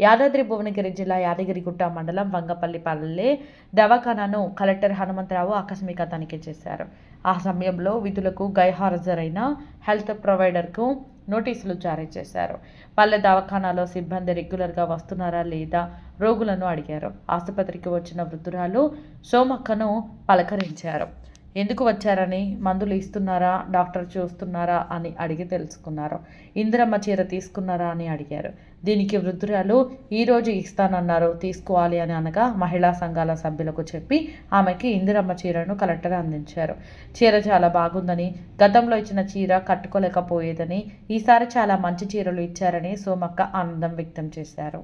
యాదాద్రి భువనగిరి జిల్లా యాదగిరిగుట్ట మండలం వంగపల్లిపల్లె దవాఖానాను కలెక్టర్ హనుమంతరావు ఆకస్మిక తనిఖీ చేశారు. ఆ సమయంలో విధులకు గైహాజరైన హెల్త్ ప్రొవైడర్కు నోటీసులు జారీ చేశారు. పల్లె దవాఖానాలో సిబ్బంది రెగ్యులర్గా వస్తున్నారా లేదా రోగులను అడిగారు. ఆసుపత్రికి వచ్చిన వృద్ధురాలు సోమక్కను పలకరించారు. ఎందుకు వచ్చారని? మందులు ఇస్తున్నారా? డాక్టర్ చూస్తున్నారా? అని అడిగి తెలుసుకున్నారు. ఇందిరమ్మ చీర తీసుకున్నారా? అని అడిగారు. దీనికి వృద్ధురాలు ఈరోజు ఇస్తానన్నారు తీసుకోవాలి అని అనగా మహిళా సంఘాల సభ్యులకు చెప్పి ఆమెకి ఇందిరమ్మ చీరను కలెక్టర్ అందించారు. చీర చాలా బాగుందని గతంలో ఇచ్చిన చీర కట్టుకోలేకపోయేదని ఈసారి చాలా మంచి చీరలు ఇచ్చారని సోమక్క ఆనందం వ్యక్తం చేశారు.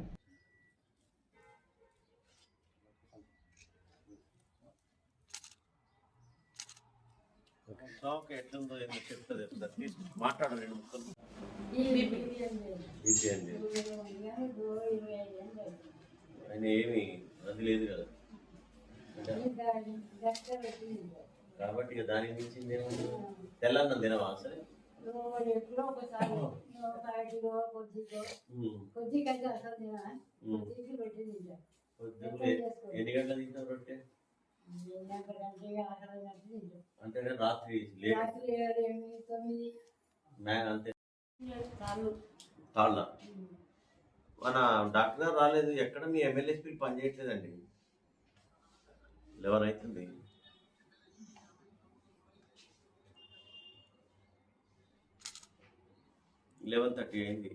షాక్ ఎట్లుందో ఏందో చెప్తుంది ఒకసారి మాట్లాడు రెండు ముక్కలు ఆయన ఏమి? అది లేదు కదా. కాబట్టి ఇక దానికి మించింది ఏముంది తెల్లన్నం తినవా సరే? ఎప్పుడో ఒకసారి కొద్దిగో అసలు తినా తింటా ఎన్ని గంటలు తింటావు రొట్టె అంటే రాత్రి లేట్ తాళ్ళ మన డాక్టర్ గారు రాలేదు. ఎక్కడ మీ ఎమ్మెల్యేస్పీలు పనిచేయట్లేదండి లెవెన్ అవుతుంది. లెవెన్ థర్టీ అయింది.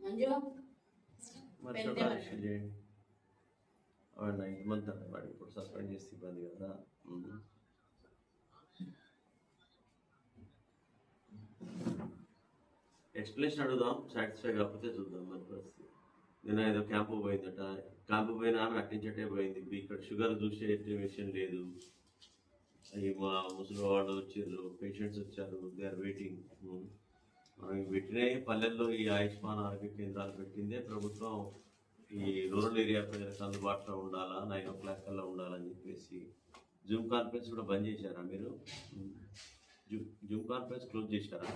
మంజు? చేయండి మంత్ అంటే వాడు ఇప్పుడు సస్పెండ్ చేస్తే ఇబ్బంది కదా. ఎక్స్ప్లెనేషన్ అడుగుదాం సాటిస్ఫై కాకపోతే చూద్దాం మన పరిస్థితి. నేను ఏదో క్యాంపు పోయిందట. క్యాంపు పోయినా ఆమె అట్టించటే పోయింది. ఇక్కడ షుగర్ చూసే విషయం లేదు. అవి మా ముసలి వాళ్ళు వచ్చారు పేషెంట్స్ వచ్చారు దే ఆర్ వెయిటింగ్. పెట్టినే పల్లెల్లో ఈ ఆయుష్మాన్ ఆరోగ్య కేంద్రాలు పెట్టిందే ప్రభుత్వం. ఈ రూరల్ ఏరియా ప్రజలకు అందుబాటులో ఉండాలా? నైన్ ఓ క్లాక్ కల్లా ఉండాలని చెప్పేసి జూమ్ కాన్ఫరెన్స్ కూడా బంద్ చేశారా మీరు? జూమ్ కాన్ఫరెన్స్ క్లోజ్ చేశారా?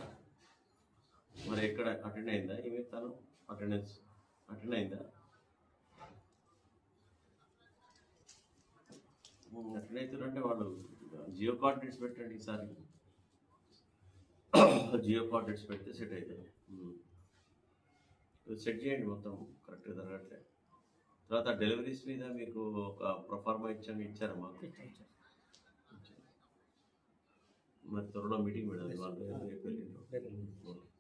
మరి ఎక్కడ అటెండ్ అయిందా ఏమి తను? అటెండెన్స్ అటెండ్ అయిందా? అటెండ్ అవుతున్నారంటే వాళ్ళు జియో కోఆర్డినేట్స్ పెట్టండి ఈసారి. జియో కోఆర్డినేట్స్ పెడితే సెట్ అవుతుంది సెట్ చేయండి మొత్తం కరెక్ట్గా జరగట్లే. తర్వాత డెలివరీస్ మీద మీకు ఒక ప్రొఫార్మా ఇచ్చాం ఇచ్చారా మాకు? మరి త్వరలో మీటింగ్ పెడాలి వాళ్ళు.